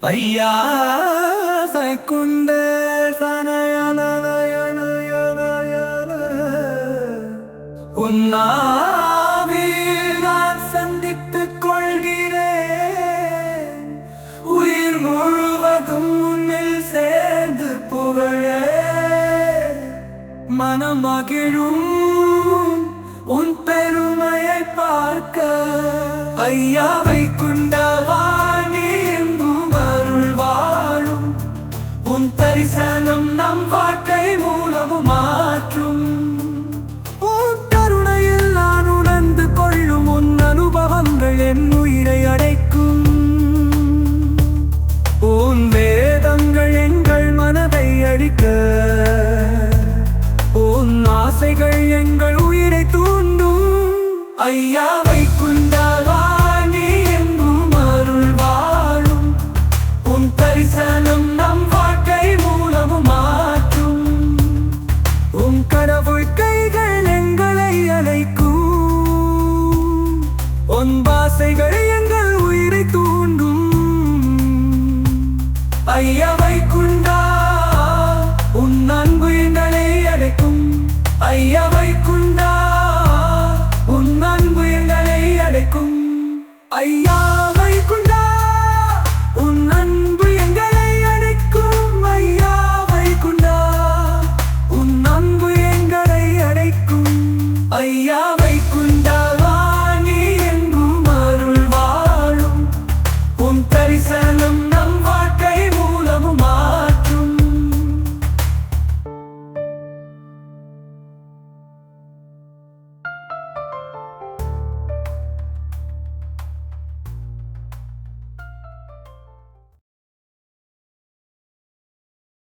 ஐயா கொண்டு உன்னாவில் நான் சந்தித்துக் கொள்கிறேன். உயிர் முழுவதும் உன்னில் சேர்ந்து புகழ. மனம் மகிழும் உன் பெருமையை பார்க்க. ஐயாவை கொண்டவா வீடை அடைக்கும். உன் வேதங்கள் எங்கள் மனதை அழிக்க. உன் ஆசைகள் எங்கள் உயிரை தூண்டும். ஐயாவை வைக்குண்டால் உன் அன்பு எங்களை அடைக்கும். ஐயா வைக்குண்டால் உன் அன்பு எங்களை அடைக்கும். ஐயா வைக்குண்டா உன் அன்பு எங்களை அடைக்கும். ஐயா வைக்குண்டா உன் அன்பு எங்களை அடைக்கும். ஐயா வைக்குண்டா வாணி அருள் வாழும். உன் தரிசனம்